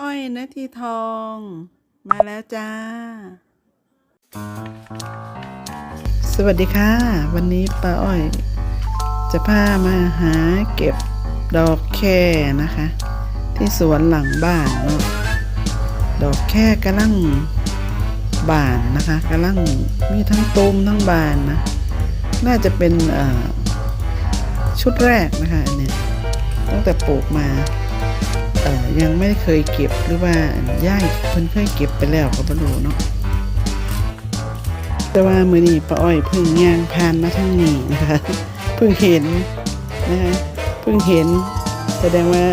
อ้อยนาทีทอง มาแล้วจ้า สวัสดีค่ะ วันนี้ป้าอ้อย จะพามาหาเก็บดอกแค่นะคะ ที่สวนหลังบ้านเนาะดอกแค่กำลังบานนะคะกำลังมีทั้งตูมทั้งบานนะ น่าจะเป็นชุดแรกนะคะอันเนี้ยตั้งแต่ปลูกมา ยังไม่เคยเก็บหรือว่าย่ายเพิ่นเคยเก็บไปแล้วก็บ่รู้เนาะแต่ว่ามื้อนี้ป้าอ้อยเพิ่งย่างผ่านมาทางนี้นะคะเพิ่งเห็นนะคะเพิ่งเห็น แสดงว่า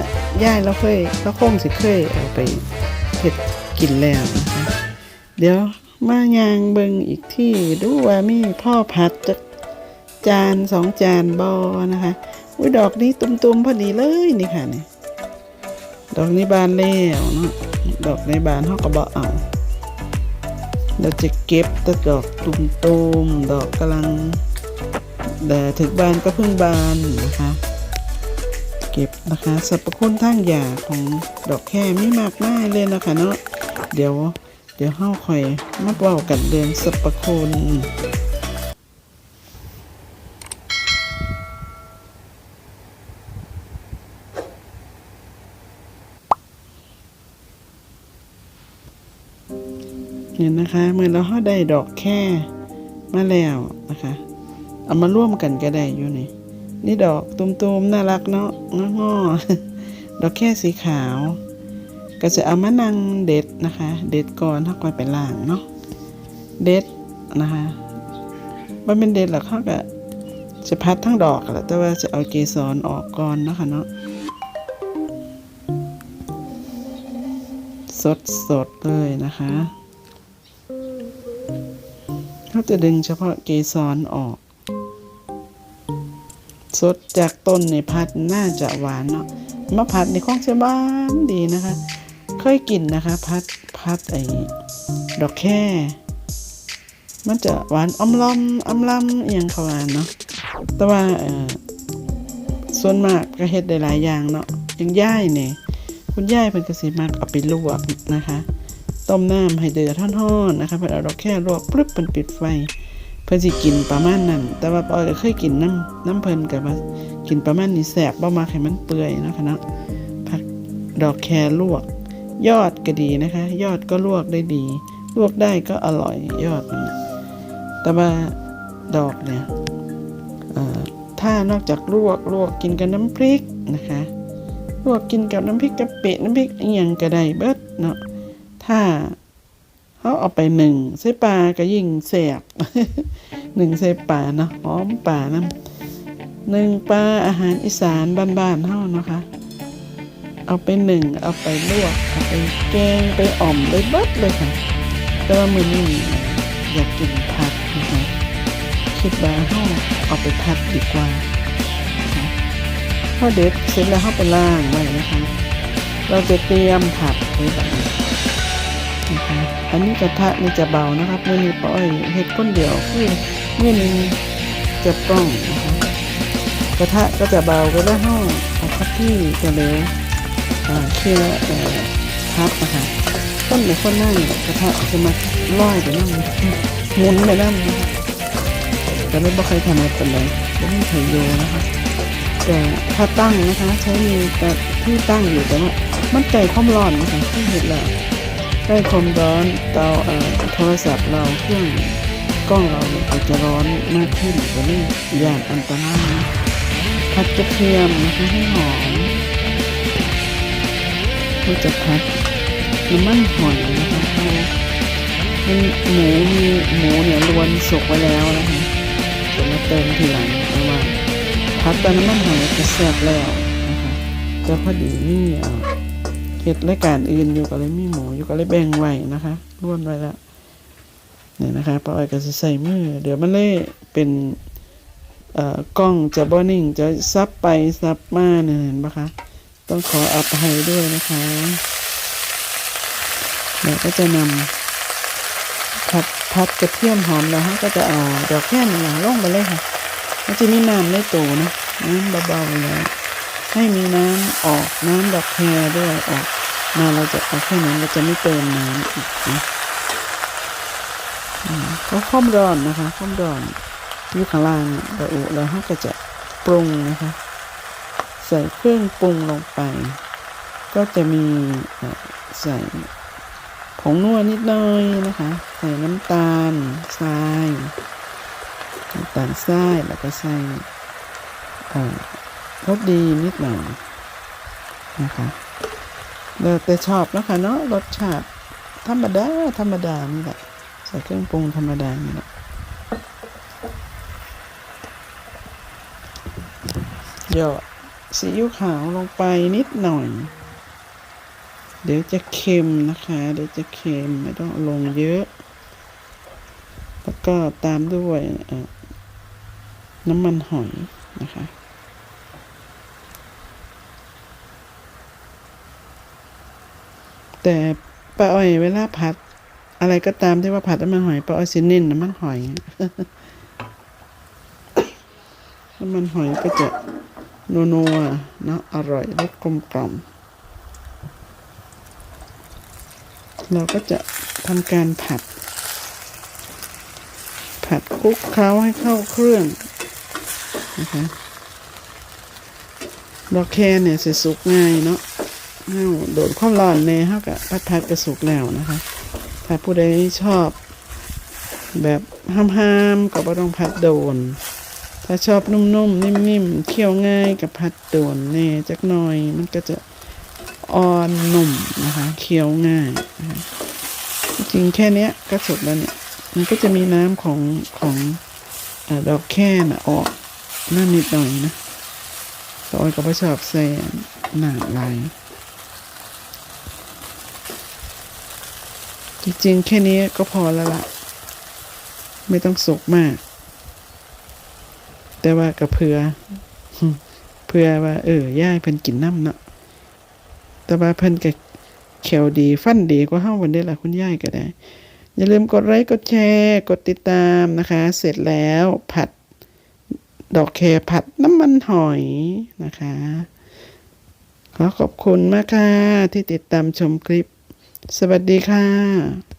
ย่ายเราเคยเราคงสิเคยเอาไปเฮ็ดกินแล้วนะคะเดี๋ยวมายางเบิงอีกที่ดูว่ามีพ่อพัดจักจานสองจานบอนะคะอุ้ยดอกนี้ตุ่มๆพอดีเลยนี่ค่ะนี่ ดอกนี้บานแล้วเนาะดอกในบานเขาก็บอเอาเราจะเก็บแต่ดอกตุ่มๆดอกกำลังแต่ถึงบานก็เพิ่งบานนะคะ เก็บนะคะสรรพคุณทางยาของดอกแค่ไม่มากมายเลยนะคะเนาะเดี๋ยวเดี๋ยวเฮาคอยมาเว้ากันเรื่องสรรพคุณ เห็นนะคะเมื่อเราเฮาได้ดอกแค่มาแล้วนะคะ เอามาร่วมกันก็ได้อยู่นี่นี่ดอกตุ่มๆน่ารักเนาะงอๆดอกแค่สีขาว ก็จะเอามานั่งเด็ดนะคะ เด็ดก่อนถ้าก่อนไปล้างเนาะเด็ดนะคะว่าเป็นเด็ดหรอกเขาก็จะพัดทั้งดอกแหละแต่ว่าจะเอาเกสรออกก่อนเนาะคะเนาะสดสดๆเลยนะคะ เขาจะดึงเฉพาะเกสรออก สดจากต้นในพัดน่าจะหวานเนาะมะพัดในคงจะหวานดีนะคะ เคยกินนะคะพัดพัดไอ้ดอกแค่ มันจะหวานอมลอมอมลำอหย่างขาว่าเนาะแต่ว่าเอ่อส่วนมากก็เฮ็ดได้หลายอย่างเนาะอย่างย่ายเนี่ยคุณย่ายเพิ่นก็สิมักเอาไปลวกนะคะ ต้มน้ำให้เดือดท่อนๆนะคะเพิ่นเอาดอกแค่ลวกปึ๊บเพิ่นปิดไฟ เพิ่นสิกินประมาณนั้น แต่ว่าปอยเคยกินน้ำน้ำเพิ่นก็ว่ากินประมาณนี้แสบบ่มักให้มันเปื่อยนะคะเนาะผักดอกแครลวก ยอดก็ดีนะคะ ยอดก็ลวกได้ดี ลวกได้ก็อร่อยยอดนะแต่ว่าดอกเนี่ยถ้านอกจากลวกลวกกินกับน้ำพริกนะคะ ลวกกินกับน้ำพริกกะปิน้ำพริกอหย่างก็ได้เบิดเนาะ ถ้าเขาเอาไปหนึ่งใส่ปลาก็ยิ่งแสบหนึ่งใส่ปลาเนาะหอมปลาน้ำหนึ่งปลาอาหารอีสานบ้านๆเฮานะคะ เอาไปหนึ่งเอาไปลวกเอาไปแกงไปอ่อมไปเบิดเลยค่ะ แต่ว่ามือนี้อยากกินผัดนะคะคิดว่าเฮาเอาไปผัดดีกว่าพอเด็ดเสร็จแล้วเฮาไปล้างไว้นะคะ เราจะเตรียมผัดไว้แบบนี้ นะคะอันนี้กระทะนี่จะเบานะครับมื้อนี้ป้าอ้อยเฮ็ดคนเดียวคือมื้อนึงจะป้องนะคะกระทะก็จะเบาก็ได้เฮาเอาคับที่จะเหลวอ่าเคี่ยวเอ่อพับนะคะต้นในคนหน้าเนี่ยกระทะจะมาลอยไปนั่งหมุนไปนั่งนะคะแต่ไม่บ่เคยทำอะไรเป็นเลยไม่มีไถโยนะคะแต่ถ้าตั้งนะคะ ใช้มีแต่ที่ตั้งอยู่แต่ว่ามันไก่ความร้อนนะคะที่เห็นแล้ว ใกล้ความร้อนเตาเอ่อโทรศัพท์เราเครื่องกล้องเราเนี่ยอาจจะร้อนมากขึ้นกว่านี้อย่างอันตรายนะผัดกระเทียมนะคะให้หอมก็จะพัดน้ำมันหอยนะคะเอาหมูมีหมูเนี่ยล้วนสุกไว้แล้วนะคะจะมาเติมทีหลังเพราะว่าพัดต่น้ำมันหอยจะแซ่บแล้วนะคะจะพอดีนี่อ่อ เห็ดรายการอื่นอยู่กับเลยมีหมูอยู่กับเลยแบ่งไว้นะคะล้วนไว้แล้วเนี่ยนะคะป้าอ้อยก็จะใส่มือเดี๋ยวมันเลยเป็นเอ่อกล้องจะบ่นิ่งจะซับไปซับมาเนี่ยเห็นปะคะต้องขออภัยด้วยนะคะเดี๋ยวก็จะนำผัดผัดกระเทียมหอมแล้วฮะก็จะเอาดอกแค่หลังลงไปเลยค่ะมันจะมีน้ำในตัวนะน้ำเบาๆเลยให้มีน้ำออกน้ำดอกแครด้วยออก มาเราจะเอาแค่นั้นเราจะไม่เติมน้ำอีกนะอืมก็ความร้อนนะคะความร้อนอยู่ข้างล่างระอุแล้วเราก็จะปรุงนะคะ ใส่เครื่องปรุงลงไป ก็จะมีใส่ผงนัวนิดหน่อยนะคะ ใส่น้ำตาลทรายน้ำตาลทรายแล้วก็ใส่รสดีนิดหน่อยนะคะ แล้วแต่ชอบนะคะเนาะรสชาติ ธรรมดา ธรรมดานี่แหละใส่เครื่องปรุงธรรมดานี่แหละหยอดซีอิ๊วขาวลงไปนิดหน่อย เดี๋ยวจะเค็มนะคะ เดี๋ยวจะเค็มไม่ต้องลงเยอะ แล้วก็ตามด้วยน้ำมันหอยนะคะ แต่ป้าอ้อยเวลาผัด อะไรก็ตามที่ว่าผัดน้ำมันหอยป้าอ้อยสิเน้นน้ำมันหอยน้ำมันหอยก็จะนัวๆนะอร่อยรสกลมกล่อมเราก็จะทำการผัด ผัดคลุกเคล้าให้เข้าเครื่องนะคะดอกแค่เนี่ยเสิสุกง่ายเนาะ เฮาโดดความร้อนแน่เฮากับพัดพัดกระสุกแล้วนะคะ ถ้าผู้ใดชอบ แบบห้ามๆก็บ่ต้องพัดโดน ถ้าชอบนุ่มๆนิ่มๆเคี่ยวง่ายกับพัดโดนแน่จักหน่อย มันก็จะอ่อนนุ่มนะคะเคี้ยวง่ายนะคะจริงแค่เนี้ยก็สุดแล้วเนี่ยมันก็จะมีน้ำของของอดอกแค่น่ะออกนั่นนิดหน่อยนะต่อยก็ไม่ชอบใส่หนาลาย จริงๆ แค่นี้ก็พอแล้วล่ะ ไม่ต้องสุกมาก แต่ว่ากับเพื่อเพื่อว่า เออย่ายเพิ่นกินน้ำเนาะแต่ว่าเพิ่นก็เขียวดีฟันดีกว่าเฮาวันเด้ละคุณย่ายก็ได้ อย่าลืมกดไลค์กดแชร์กดติดตามนะคะ เสร็จแล้วผัดดอกแครผัดน้ำมันหอยนะคะ ขอขอบคุณมากค่ะที่ติดตามชมคลิป สวัสดีค่ะ